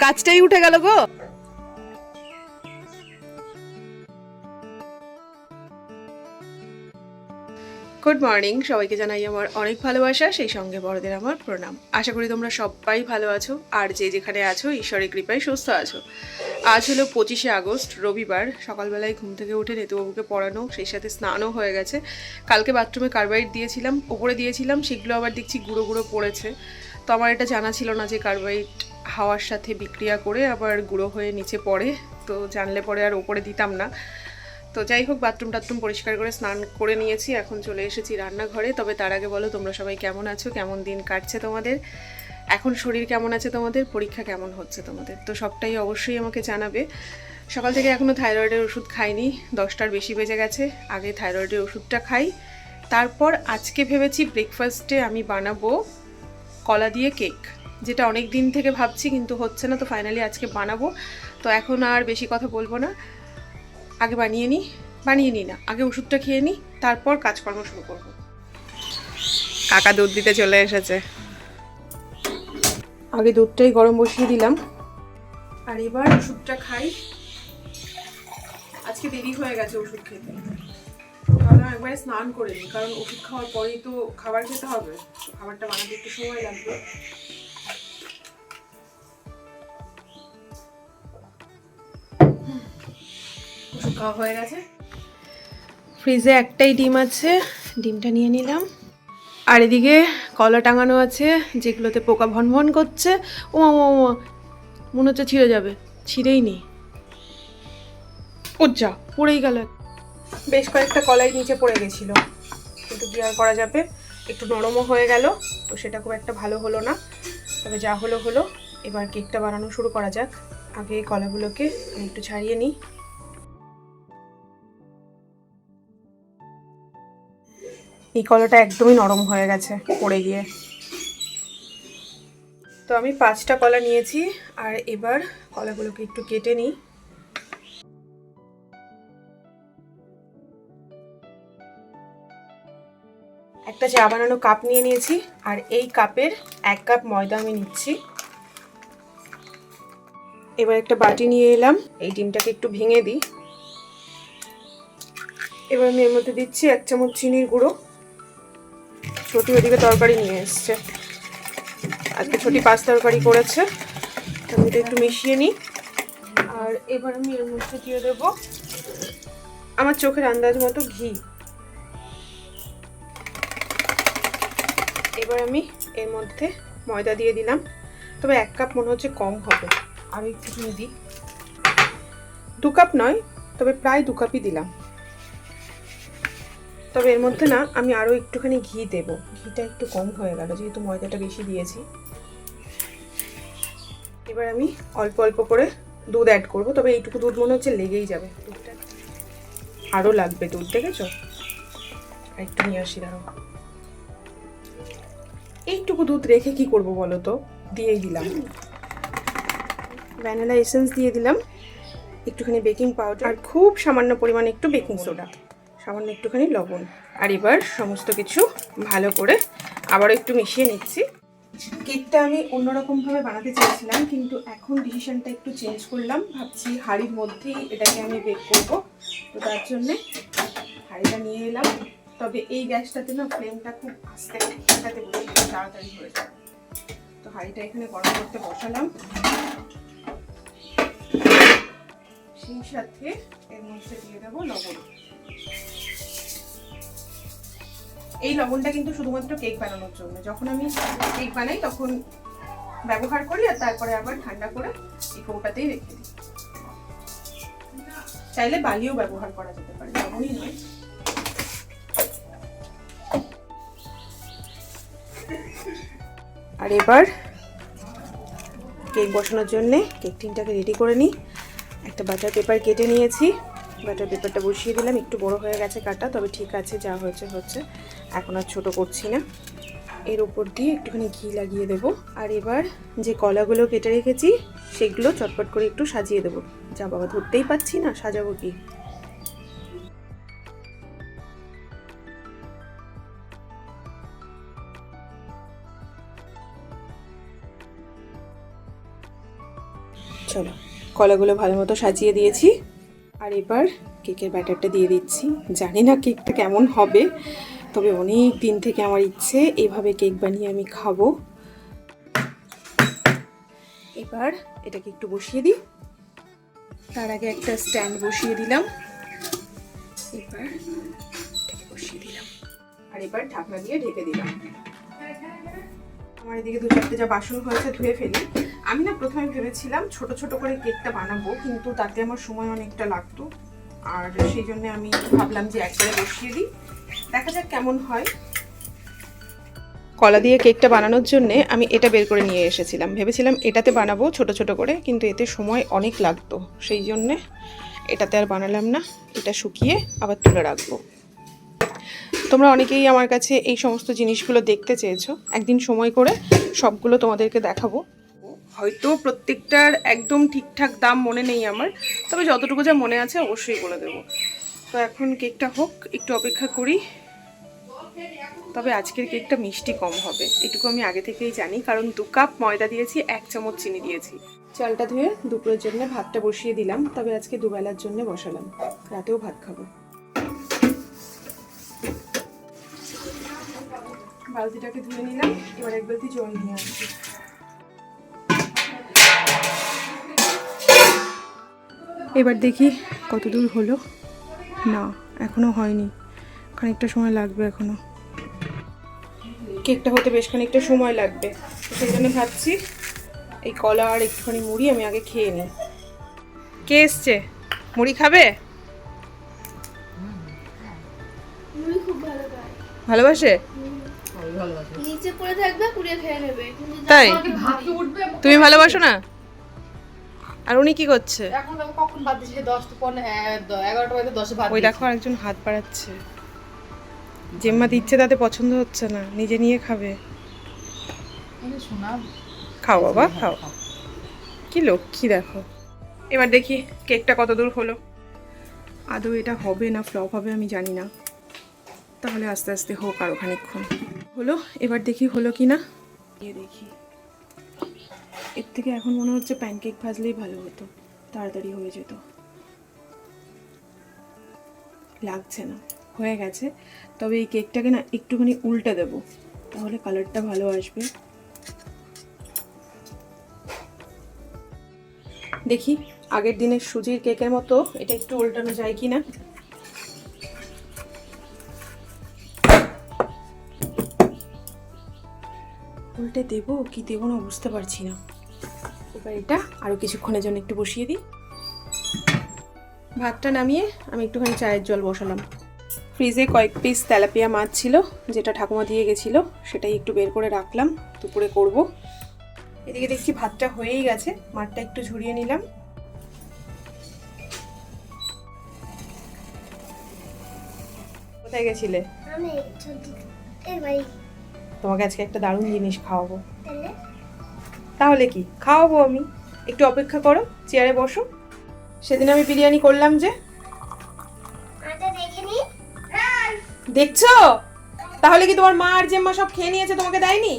গাছটাই উঠে গেল গো। গুড মর্নিং সবাইকে জানাই আমার অনেক ভালোবাসা, সেই সঙ্গে বড়দের আমার প্রণাম। আশা করি তোমরা সবাই ভালো আছো, আর যে যেখানে আছো, ঈশ্বরের কৃপায় সুস্থ আছো। আজ হলো পঁচিশে আগস্ট, রবিবার, সকালবেলায় ঘুম থেকে উঠে নেতুবাবুকে পড়ানো, সেই সাথে স্নানও হয়ে গেছে। কালকে বাথরুমে কার্বাইড দিয়েছিলাম, ওপরে দিয়েছিলাম, সেগুলো আবার দেখছি গুঁড়ো গুঁড়ো পড়েছে। তো আমার এটা জানা ছিল না যে কার্বাইড হাওয়ার সাথে বিক্রিয়া করে আবার গুঁড়ো হয়ে নিচে পড়ে। তো জানলে পরে আর ওপরে দিতাম না। তো যাই হোক, বাথরুম টাথরুম পরিষ্কার করে স্নান করে নিয়েছি। এখন চলে এসেছি রান্নাঘরে। তবে তার আগে বলো, তোমরা সবাই কেমন আছো? কেমন দিন কাটছে তোমাদের? এখন শরীর কেমন আছে তোমাদের? পরীক্ষা কেমন হচ্ছে তোমাদের? তো সবটাই অবশ্যই আমাকে জানাবে। সকাল থেকে এখনও থাইরয়েডের ওষুধ খাইনি। দশটার বেশি বেজে গেছে। আগে থাইরয়েডের ওষুধটা খাই। তারপর আজকে ভেবেছি ব্রেকফাস্টে আমি বানাবো কলা দিয়ে কেক যেটা অনেক দিন থেকে ভাবছি, কিন্তু হচ্ছে না, তো ফাইনালি আজকে বানাবো। তো এখন আর বেশি কথা বলব না। আগে বানিয়ে নিই বানিয়ে নিই না, আগে ওষুধটা খেয়ে নিই তারপর কাজকর্ম শুরু করব। কাকা দুধ দিতে চলে এসেছে। আগে দুধটাই গরম বসিয়ে দিলাম। আর এবার ওষুধটা খাই। আজকে দেরি হয়ে গেছে ওষুধ খেতে। একবারে স্নান করে নিই, কারণ ওষুধ খাওয়ার পরেই তো খাবার খেতে হবে। খাবারটা বানাতে একটু সময় লাগবে। খাওয়া হয়ে গেছে। ফ্রিজে একটাই ডিম আছে, ডিমটা নিয়ে নিলাম। আর এদিকে কলা টাঙানো আছে, যেগুলোতে পোকা ভন ভন করছে ও ও মনে হচ্ছে ছিঁড়ে যাবে, ছিঁড়েই নেই। ও যা, পড়েই গেল। বেশ কয়েকটা কলাই নিচে পড়ে গেছিল। কিন্তু কি আর করা যাবে? একটু নরমও হয়ে গেল, তো সেটা খুব একটা ভালো হলো না। তবে যা হলো হলো। এবার কেকটা বানানো শুরু করা যাক। আগে কলাগুলোকে আমি একটু ছাড়িয়ে নিই। এই কলাটা একদমই নরম হয়ে গেছে পড়ে গিয়ে। তো আমি পাঁচটা কলা নিয়েছি, আর এবার কলাগুলোকে একটু কেটে নিই। একটা চা বানানো কাপ নিয়ে নিয়েছি, আর এই কাপের এক কাপ ময়দা আমি নিচ্ছি। এবার একটা বাটি নিয়ে এলাম, এই ডিমটাকে একটু ভেঙে দিই। এবার আমি এর মধ্যে দিচ্ছি এক চামচ চিনির গুঁড়ো। ছোটি ওদিকে তরকারি নিয়ে এসছে। আজকে ছোটি পাঁচ তরকারি করেছে। আমি এটা একটু মিশিয়ে নিই। আর এবার আমি এর মধ্যে দিয়ে দেবো আমার চোখের আন্দাজ মতো ঘি। এবার আমি এর মধ্যে ময়দা দিয়ে দিলাম। তবে এক কাপ মনে হচ্ছে কম হবে। আরও একটুখানি দিই। দু কাপ নয়, তবে প্রায় দু কাপই দিলাম। তবে এর মধ্যে না আমি আরও একটুখানি ঘি দেব। ঘিটা একটু কম হয়ে গেল, যেহেতু ময়দাটা বেশি দিয়েছি। এবার আমি অল্প অল্প করে দুধ অ্যাড করব, তবে এইটুকু দুধ মনে হচ্ছে লেগেই যাবে। দুধটা আরও লাগবে দুধ, দেখেছ? একটু নিয়ে আসি, দাঁড়াও। এইটুকু দুধ রেখে কি করব বলো তো? দিয়েই দিলাম। ভ্যানিলা এসেন্স দিয়ে দিলাম। একটুখানি বেকিং পাউডার। আর খুব সামান্য পরিমাণে একটু বেকিং সোডা। সামান্য একটুখানি লবণ। আর এবার সমস্ত কিছু ভালো করে আবারও একটু মিশিয়ে নিচ্ছি। কেকটা আমি অন্যরকমভাবে বানাতে চেয়েছিলাম, কিন্তু এখন ডিসিশানটা একটু চেঞ্জ করলাম। ভাবছি হাঁড়ির মধ্যেই এটাকে আমি বেক করব। তো তার জন্যে হাঁড়িটা নিয়ে এলাম। তবে এই গ্যাসটাতে না ফ্লেমটা খুব আস্তে এটাতে বসে তাড়াতাড়ি হয়ে যাবে। তো হাঁড়িটা এখানে গরম করতে বসালাম। সেই সাথে এর মধ্যে দিয়ে দেবো লবণ। এই লবণটা কিন্তু শুধুমাত্র কেক বানানোর জন্য। যখন আমি কেক বানাই, তখন ব্যবহার করি আর তারপরে আবার ঠান্ডা করে এই কৌটাতেই রেখে দিই। চাইলে বালিও ব্যবহার করা যেতে পারে, লবণই নয়। আর এবার কেক বসানোর জন্যে কেক টিনটাকে রেডি করে নিই। একটা বাটার পেপার কেটে নিয়েছি। বাটার পেপারটা বসিয়ে দিলাম। একটু বড় হয়ে গেছে কাটা, তবে ঠিক আছে, যা হয়েছে, হচ্ছে। এখন আর ছোটো করছি না। এর উপর দিয়ে একটুখানি ঘি লাগিয়ে দেবো। আর এবার যে কলাগুলো কেটে রেখেছি, সেগুলো চটপট করে একটু সাজিয়ে দেবো। যা বাবা ধরতেই পাচ্ছি না, সাজাবো কি? চলো, কলাগুলো ভালো মতো সাজিয়ে দিয়েছি। আর এবার কেকের ব্যাটারটা দিয়ে দিচ্ছি। জানি না কেকটা কেমন হবে, তবে অনেক দিন থেকে আমার ইচ্ছে এভাবে কেক বানিয়ে আমি খাব। এবার এটাকে একটু বসিয়ে দিই। তার আগে একটা স্ট্যান্ড বসিয়ে দিলাম। এবার বসিয়ে দিলাম। আর এবার ঢাকনা দিয়ে ঢেকে দিলাম। আমার এদিকে দু চারটে যা বাসন হয়েছে ধুয়ে ফেলি। আমি না প্রথমে ভেবেছিলাম ছোট ছোট করে কেকটা বানাবো, কিন্তু তাতে আমার সময় অনেকটা লাগতো। আর সেই জন্য আমি ভাবলাম যে একবারে বসিয়ে দিই। দেখা যাক কেমন হয়। কলা দিয়ে কেকটা বানানোর জন্যে আমি এটা বের করে নিয়ে এসেছিলাম। ভেবেছিলাম এটাতে বানাবো ছোট ছোট করে, কিন্তু এতে সময় অনেক লাগতো। সেই জন্যে এটাতে আর বানালাম না। এটা শুকিয়ে আবার তুলে রাখব। তোমরা অনেকেই আমার কাছে এই সমস্ত জিনিসগুলো দেখতে চেয়েছো। একদিন সময় করে সবগুলো তোমাদেরকে দেখাবো। হয়তো প্রত্যেকটার একদম ঠিকঠাক দাম মনে নেই আমার, তবে যতটুকু যা মনে আছে অবশ্যই বলে দেবো। তো এখন কেকটা হোক, একটু অপেক্ষা করি। তবে আজকের কেকটা মিষ্টি কম হবে, এটুকু আমি আগে থেকেই জানি, কারণ দু কাপ ময়দা দিয়েছি, এক চামচ চিনি দিয়েছি। চালটা ধুয়ে দুপুরের জন্য ভাতটা বসিয়ে দিলাম, তবে আজকে দুবেলার জন্য বসালাম। রাতেও ভাত খাব। বালতিটাকে ধুয়ে নিলাম, এবার এক বালতি জল নিয়ে আসছি। এবার দেখি কত দূর হলো। না এখনও হয়নি। খানিকটা সময় লাগবে এখনও। কেকটা হতে বেশ খানিকটা সময় লাগবে। সেই জন্য ভাবছি এই কলা আর একটুখানি মুড়ি আমি আগে খেয়ে নিই। কে এসছে? মুড়ি খাবে? ভালোবাসে? তাই? তুমি ভালোবাসো না? আর উনি কি করছে? এখন কখন বাদ দিচ্ছে দশ তো পনেরো এগারোটা বাজে দশে ভাত ওই দেখো আরেকজন হাত বাড়াচ্ছে। জেম্মা দিচ্ছে তাতে পছন্দ হচ্ছে না নিজে নিয়ে খাবে। শোনা খাও বাবা খাও। কি লক্ষ্মী দেখো। এবার দেখি কেকটা কত দূর হলো। আদৌ এটা হবে না ফ্লপ হবে আমি জানি না। তাহলে আস্তে আস্তে হোক আরও খানিকক্ষণ হলো এবার দেখি হলো কি না গিয়ে দেখি। এর থেকে এখন মনে হচ্ছে প্যানকেক ভাজলেই ভালো হতো, তাড়াতাড়ি হয়ে যেত। লাগছে না, হয়ে গেছে। তবে এই কেকটাকে না একটুখানি উল্টে দেবো, তাহলে কালারটা ভালো আসবে। দেখি, আগের দিনের সুজির কেকের মতো এটা একটু উল্টানো যায় কি না উল্টে দেবো কি দেবো না বুঝতে পারছি না। এবার এটা আরও কিছুক্ষণের জন্য একটু বসিয়ে দিই। ভাতটা নামিয়ে আমি একটুখানি চায়ের জল বসালাম। ফ্রিজে কয়েক পিস তেলাপিয়া মাছ ছিল যেটা ঠাকুমা দিয়ে গেছিল সেটাই একটু বের করে রাখলাম দুপুরে করব। এদিকে দেখছি ভাতটা হয়েই গেছে মাঠটা একটু ঝুরিয়ে নিলাম। কোথায় গেছিলে? তোমাকে আজকে একটা দারুণ জিনিস খাওয়াবো। তাহলে কি? খাওয়াবো আমি। একটু অপেক্ষা করো চেয়ারে বসো। সেদিন আমি বিরিয়ানি করলাম যে। দেখছ? তাহলে কি তোমার মা আর জেম্মা সব খেয়ে নিয়েছে তোমাকে দেয়নি?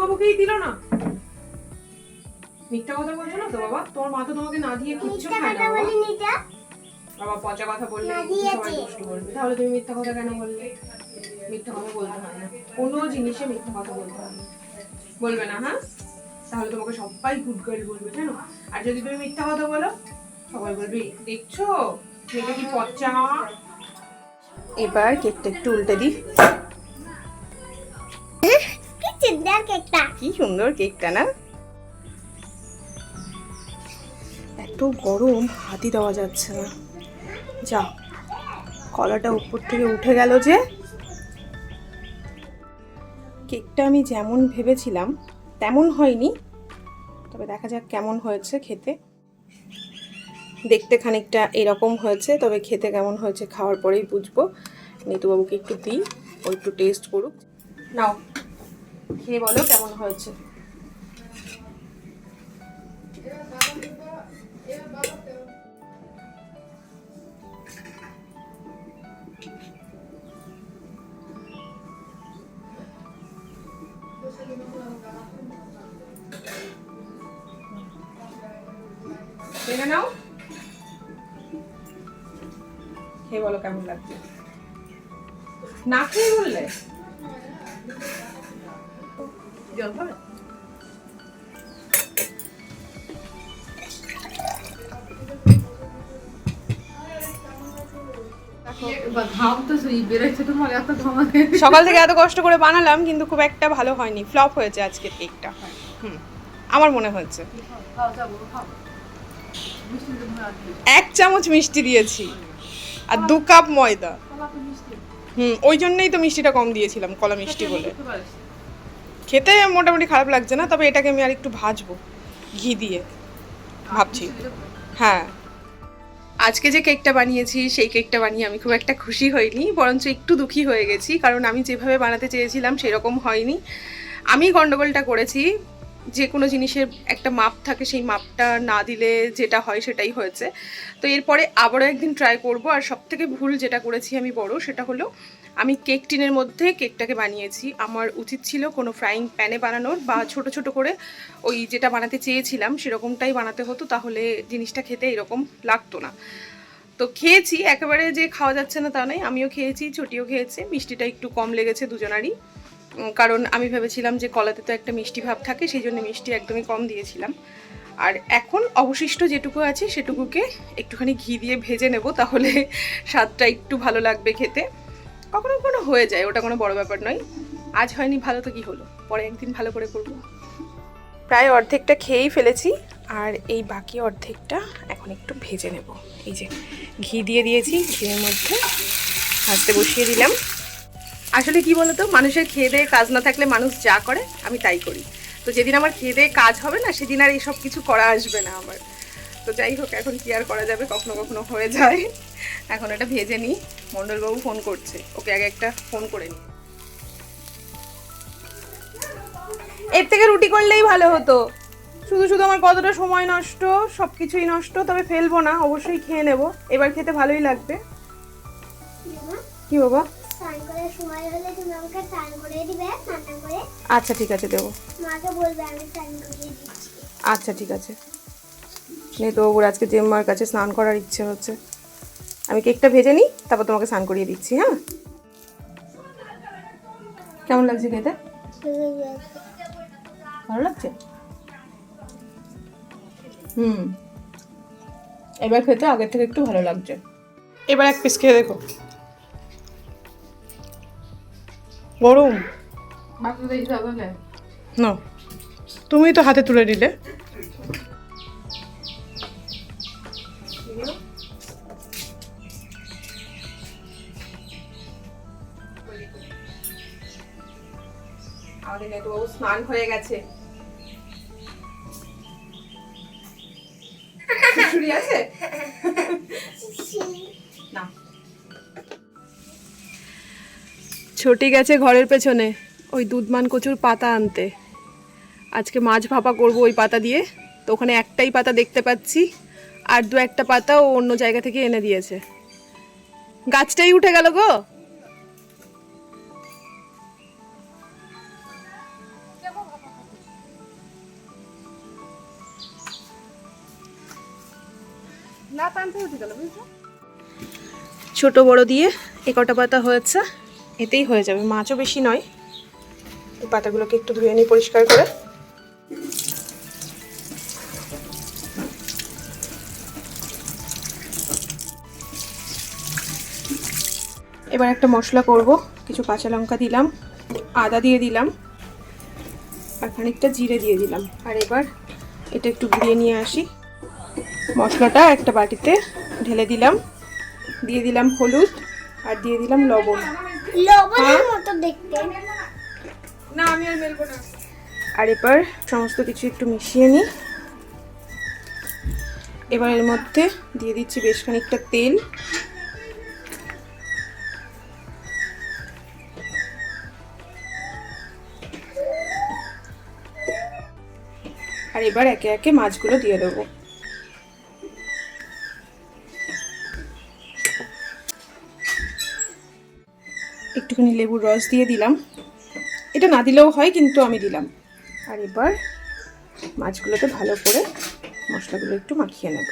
বাবুকেই দিল না। মিথ্যা কথা বলছো না তো বাবা? তোমার মা তো তোমাকে না দিয়ে কিচ্ছু খায় না বাবা। পচা কথা বললে তাহলে তুমি মিথ্যা কথা কেন বললে? মিথ্যা কথা বলতে হয় না। কোনো জিনিসে মিথ্যা কথা বলতে হয় না। বলবে না হ্যাঁ? তাহলে তোমাকে সবাই গুড গার্ল বলবে জানো? আর যদি তুমি মিথ্যা কথা বলো সবাই বলবে দেখছ? মেয়েটা কি পচা এবার কেকটা একটু উল্টে দিই। কেকটা। কি সুন্দর কেকটা না? এত গরম হাতি দেওয়া যাচ্ছে না। যা কলাটা উপর থেকে উঠে গেল যে। কেকটা আমি যেমন ভেবেছিলাম, তেমন হয়নি। তবে দেখা যাক কেমন হয়েছে খেতে। দেখতে খানিকটা এরকম হয়েছে, তবে খেতে কেমন হয়েছে খাওয়ার পরেই বুঝব। নিতুবাবুকে একটু দিই, ও একটু টেস্ট করুক। নাও, খেয়ে বলো কেমন হয়েছে। দেখে নাও। খেয়ে বলো কেমন লাগছে? না খেয়ে বললে? জল খাবে? সকাল থেকে এত কষ্ট করে বানালাম কিন্তু খুব একটা ভালো হয়নি। ফ্লপ হয়েছে আজকের কেকটা হুম। আমার মনে হচ্ছে এক চামচ মিষ্টি দিয়েছি। আর দু কাপ ময়দা। হুম ওই জন্যই তো মিষ্টিটা কম দিয়েছিলাম কলা মিষ্টি বলে। খেতে খেতে মোটামুটি খারাপ লাগছে না তবে এটাকে আমি আর একটু ভাজবো ঘি দিয়ে। ভাবছি। হ্যাঁ। আজকে যে কেকটা বানিয়েছি সেই কেকটা বানিয়ে আমি খুব একটা খুশি হইনি বরঞ্চ একটু দুঃখী হয়ে গেছি কারণ আমি যেভাবে বানাতে চেয়েছিলাম সেরকম হয়নি। আমি গন্ডগোলটা করেছি যে কোনো জিনিসের একটা মাপ থাকে, সেই মাপটা না দিলে যেটা হয় সেটাই হয়েছে। তো এরপরে আবারও একদিন ট্রাই করব, আর সব থেকে ভুল যেটা করেছি আমি বড়, সেটা হলো আমি কেক টিনের মধ্যে কেকটাকে বানিয়েছি। আমার উচিত ছিল কোনো ফ্রাইং প্যানে বানানোর বা ছোট ছোট করে ওই যেটা বানাতে চেয়েছিলাম সেরকমটাই বানাতে হতো, তাহলে জিনিসটা খেতে এরকম লাগতো না। তো খেয়েছি, একেবারে যে খাওয়া যাচ্ছে না তা নয়, আমিও খেয়েছি ছুটিও খেয়েছে, মিষ্টিটা একটু কম লেগেছে দুজনারই। কারণ আমি ভেবেছিলাম যে কলাতে তো একটা মিষ্টি ভাব থাকে, সেই জন্য মিষ্টি একদমই কম দিয়েছিলাম। আর এখন অবশিষ্ট যেটুকু আছে সেটুকুকে একটুখানি ঘি দিয়ে ভেজে নেব, তাহলে স্বাদটা একটু ভালো লাগবে খেতে। কখনো কখনো হয়ে যায়, ওটা কোনো বড় ব্যাপার নয়। আজ হয়নি, ভালো তো কি হলো? পরে একদিন ভালো করে করব। প্রায় অর্ধেকটা খেয়েই ফেলেছি, আর এই বাকি অর্ধেকটা এখন একটু ভেজে নেব। এই যে ঘি দিয়ে দিয়েছি, ঘিয়ের মধ্যে ভাজতে বসিয়ে দিলাম। আসলে কি বলতো, মানুষের খেয়ে দেয়ে কাজ না থাকলে মানুষ যা করে, আমি তাই করি। তো যেদিন আমার খেয়ে দেয়ে কাজ হবে না, সেদিন আর এইসব কিছু করা আসবে না আমার। তো যাই হোক, এখন কি আর করা যাবে, কখনো কখনো হয়ে যায়। এখন এটা ভেজে নিই মণ্ডলবাবু ফোন করছে। ওকে আগে একটা ফোন করে নিই। এর থেকে রুটি করলেই ভালো হতো। শুধু শুধু আমার কতটা সময় নষ্ট সব কিছুই নষ্ট, তবে ফেলব না, অবশ্যই খেয়ে নেব। এবার খেতে ভালোই লাগবে। কি বাবা? স্নান করার সময় হলে তুমি আমাকে স্নান করে দিবে স্নান করে আচ্ছা ঠিক আছে দেবো। মাকে বলবে আমি স্নান করিয়ে দিচ্ছি। আচ্ছা ঠিক আছে। নেই তো বাবুর আজকে জেম্মার কাছে স্নান করার ইচ্ছে হচ্ছে। আমি কেকটা ভেজে নিই তারপর তোমাকে স্নান করিয়ে দিচ্ছি হ্যাঁ? কেমন লাগছে খেতে? ভালো লাগছে? হুম। এবার খেতে আগের থেকে একটু ভালো লাগছে। এবার এক পিস খেয়ে দেখো। গরম না তুমি তো হাতে তুলে নিলে। আমাদের নেটুবাবু স্নান হয়ে গেছে। আছে? না। ছুটি গেছে ঘরের পেছনে। ওই দুধমান কচুর পাতা আনতে। আজকে মাছ ভাপা করব ওই পাতা দিয়ে। তো ওখানে একটাই পাতা দেখতে পাচ্ছি। আর দু একটা পাতা ও অন্য জায়গা থেকে এনে দিয়েছে। গাছটাই উঠে গেল গো। ছোট বড় দিয়ে এ কটা পাতা হয়েছে। এতেই হয়ে যাবে, মাছও বেশি নয়। এই পাতাগুলোকে একটু ধুয়ে নিই পরিষ্কার করে। এবার একটা মশলা করব, কিছু কাঁচা লঙ্কা দিলাম, আদা দিয়ে দিলাম, আর খানিকটা জিরে দিয়ে দিলাম। আর এবার এটা একটু ঘুরিয়ে নিয়ে আসি। মশলাটা একটা বাটিতে ঢেলে দিলাম, দিয়ে দিলাম হলুদ, আর দিয়ে দিলাম লবণ। লবণের মতো দেখতে। না আমি আর মেলবো না। আর এবার সমস্ত কিছু একটু মিশিয়ে নিই। এবার এর মধ্যে দিয়ে দিচ্ছি বেশ খানিকটা তেল। আর এবার একে একে মাছগুলো দিয়ে দেবো। একটুখানি লেবুর রস দিয়ে দিলাম। এটা না দিলেও হয়, কিন্তু আমি দিলাম। আর এবার মাছগুলোতে ভালো করে মশলাগুলো একটু মাখিয়ে নেব।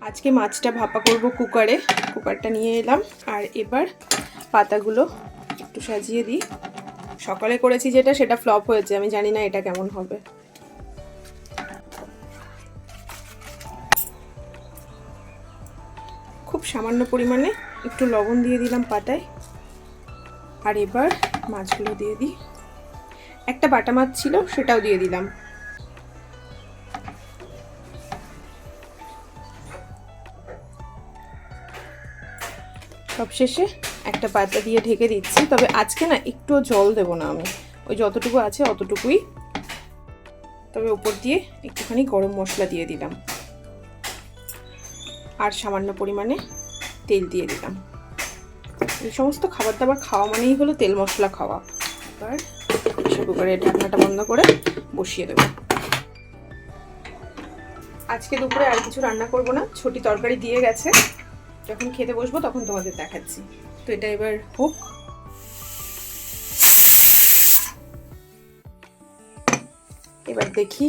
আজকে মাছটা ভাপা করব কুকারে। কুকারটা নিয়ে এলাম। আর এবার পাতাগুলো একটু সাজিয়ে দিই। সকালে করেছি যেটা, সেটা ফ্লপ হয়েছে। আমি জানি না এটা কেমন হবে। সামান্য পরিমাণে একটু লবণ দিয়ে দিলাম পাতায় আর এবার মাছগুলো দিয়ে দিই। একটা বাটা মাছ ছিল, সেটাও দিয়ে দিলাম। সবশেষে একটা পাতা দিয়ে ঢেকে দিচ্ছি, তবে আজকে না একটুও জল দেব না আমি। ওই যতটুকু আছে অতটুকুই। তবে ওপর দিয়ে একটুখানি গরম মশলা দিয়ে দিলাম। আর সামান্য পরিমাণে তেল দিয়ে দিলাম। এই সমস্ত খাবার দাবার খাওয়া মানেই হলো তেল মশলা খাওয়া। এবার প্রেশার কুকারের ঢাকনাটা বন্ধ করে বসিয়ে দেবো। আজকে দুপুরে আর কিছু রান্না করব না, ছোটি তরকারি দিয়ে গেছে। যখন খেতে বসবো তখন তোমাদের দেখাচ্ছি। তো এটা এবার হোক। এবার দেখি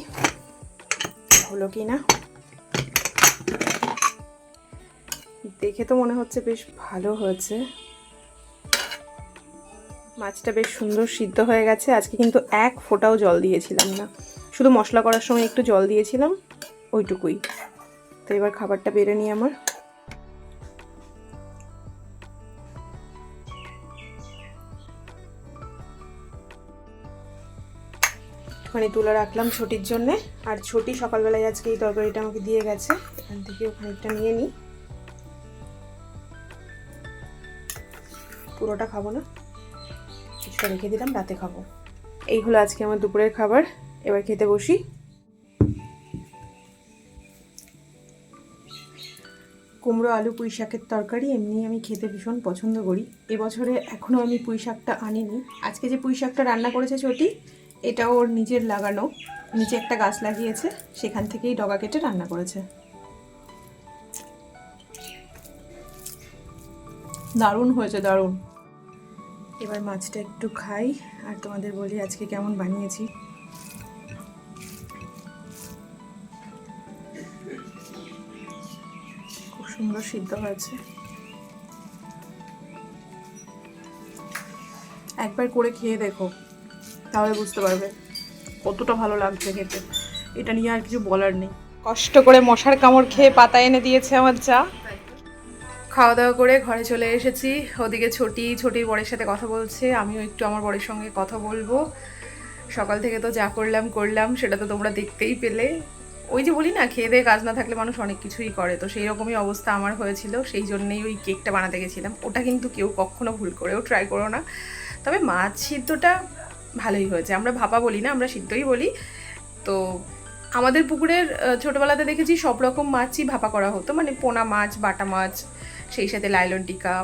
হলো কি না দেখে তো মনে হচ্ছে বেশ ভালো হয়েছে। মাছটা বেশ সুন্দর সিদ্ধ হয়ে গেছে। আজকে কিন্তু এক ফোঁটাও জল দিয়েছিলাম না। শুধু মশলা করার সময় একটু জল দিয়েছিলাম, ওইটুকুই। তো এবার খাবারটা বেড়ে নিই আমার। একটুখানি তুলে রাখলাম ছটির জন্যে। আর ছটি সকালবেলায় আজকে এই তরকারিটা আমাকে দিয়ে গেছে। এখান থেকে ওখানেটা নিয়ে নিই। পুরোটা খাব না। কিছুটা রেখে দিলাম, রাতে খাব। এই হলো আজকে আমার দুপুরের খাবার। এবার খেতে বসি। কুমড়ো, আলু, পুঁই শাকের তরকারি, এমনি আমি খেতে ভীষণ পছন্দ করি। এবছরে এখনও আমি পুঁই শাকটা আনিনি। আজকে যে পুঁই শাকটা রান্না করেছে চটি এটা ওর নিজের লাগানো। নিচে একটা গাছ লাগিয়েছে, সেখান থেকেই ডগা কেটে রান্না করেছে। দারুণ হয়েছে, দারুণ। এবার মাছটা একটু খাই আর তোমাদের বলি আজকে কেমন বানিয়েছি। খুব সুন্দর সিদ্ধ হয়েছে। একবার করে খেয়ে দেখো, তাহলে বুঝতে পারবে কতটা ভালো লাগছে খেতে। এটা নিয়ে আর কিছু বলার নেই। কষ্ট করে মশার কামড় খেয়ে পাতা এনে দিয়েছে আমার চা খাওয়া দাওয়া করে ঘরে চলে এসেছি। ওদিকে ছোটি ছোটির বরের সাথে কথা বলছে। আমিও একটু আমার বরের সঙ্গে কথা বলব। সকাল থেকে তো যা করলাম করলাম, সেটা তো তোমরা দেখতেই পেলে। ওই যে বলি না, খেয়ে দিয়ে কাজ না থাকলে মানুষ অনেক কিছুই করে। তো সেই রকমই অবস্থা আমার হয়েছিল। সেই জন্যেই ওই কেকটা বানাতে গেছিলাম। ওটা কিন্তু কেউ কখনো ভুল করেও ট্রাই করো না। তবে মাছ সিদ্ধটা ভালোই হয়েছে। আমরা ভাপা বলি না, আমরা সিদ্ধই বলি। তো আমাদের পুকুরের ছোটবেলাতে দেখেছি সব রকম মাছই ভাপা করা হতো। মানে পোনা মাছ, বাটা মাছ, সেই সাথে লাইলন টিকা।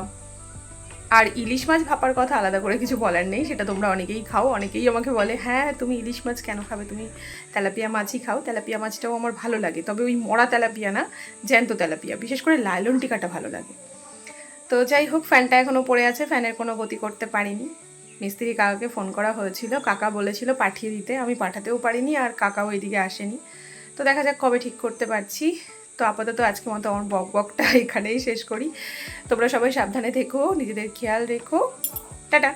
আর ইলিশ মাছ ভাপার কথা আলাদা করে কিছু বলার নেই, সেটা তোমরা অনেকেই খাও, অনেকেই আমাকে বলে হ্যাঁ তুমি ইলিশ মাছ কেন খাবে? তুমি তেলাপিয়া মাছই খাও, তেলাপিয়া মাছটাও আমার ভালো লাগে। তবে ওই মরা তেলাপিয়া না, জ্যান্ত তেলাপিয়া, বিশেষ করে লাইলন টিকাটা ভালো লাগে। তো যাই হোক, ফ্যানটা এখনও পড়ে আছে, ফ্যানের কোনো গতি করতে পারিনি। মিস্ত্রি কাকাকে ফোন করা হয়েছিল। কাকা বলেছিল পাঠিয়ে দিতে। আমি পাঠাতেও পারিনি আর কাকাও এদিকে আসেনি। তো দেখা যাক কবে ঠিক করতে পারছি। তো আপাতত আজকে মতো আমার বক বকটা এখানেই শেষ করি। তোমরা সবাই সাবধানে থেকো, নিজেদের খেয়াল রেখো। টাটা!